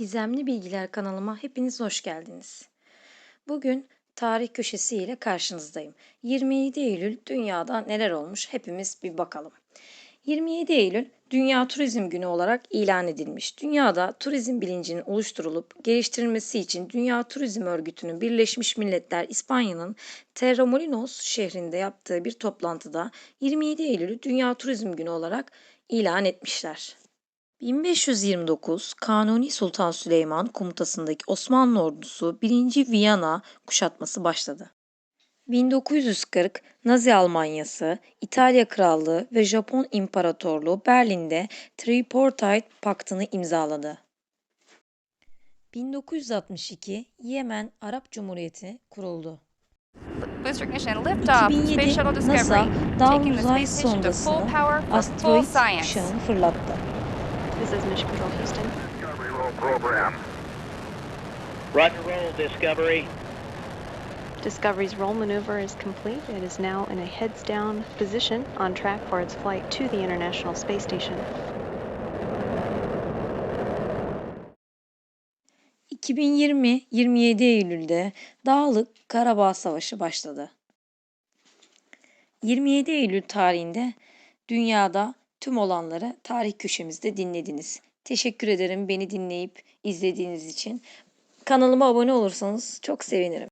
Gizemli Bilgiler kanalıma hepiniz hoş geldiniz. Bugün tarih köşesi ile karşınızdayım. 27 Eylül dünyada neler olmuş hepimiz bir bakalım. 27 Eylül Dünya Turizm Günü olarak ilan edilmiş. Dünyada turizm bilincinin oluşturulup geliştirilmesi için Dünya Turizm Örgütü'nün Birleşmiş Milletler İspanya'nın Terremolinos şehrinde yaptığı bir toplantıda 27 Eylül'ü Dünya Turizm Günü olarak ilan etmişler. 1529 Kanuni Sultan Süleyman komutasındaki Osmanlı ordusu 1. Viyana kuşatması başladı. 1940 Nazi Almanyası, İtalya Krallığı ve Japon İmparatorluğu Berlin'de Tripartite Paktı'nı imzaladı. 1962 Yemen Arap Cumhuriyeti kuruldu. Booster ignition, liftoff. 2007 Space Shuttle NASA the Uzay sondasını asteroid kuşağını fırlattı. This is Mission Control Houston. Discovery roll program. Roger roll, Discovery. Discovery's roll maneuver is complete. It is now in a heads down position on track for its flight to the International Space Station. 2020 27 Eylül'de Dağlık Karabağ Savaşı başladı. 27 Eylül tarihinde dünyada tüm olanları tarih köşemizde dinlediniz. Teşekkür ederim beni dinleyip izlediğiniz için. Kanalıma abone olursanız çok sevinirim.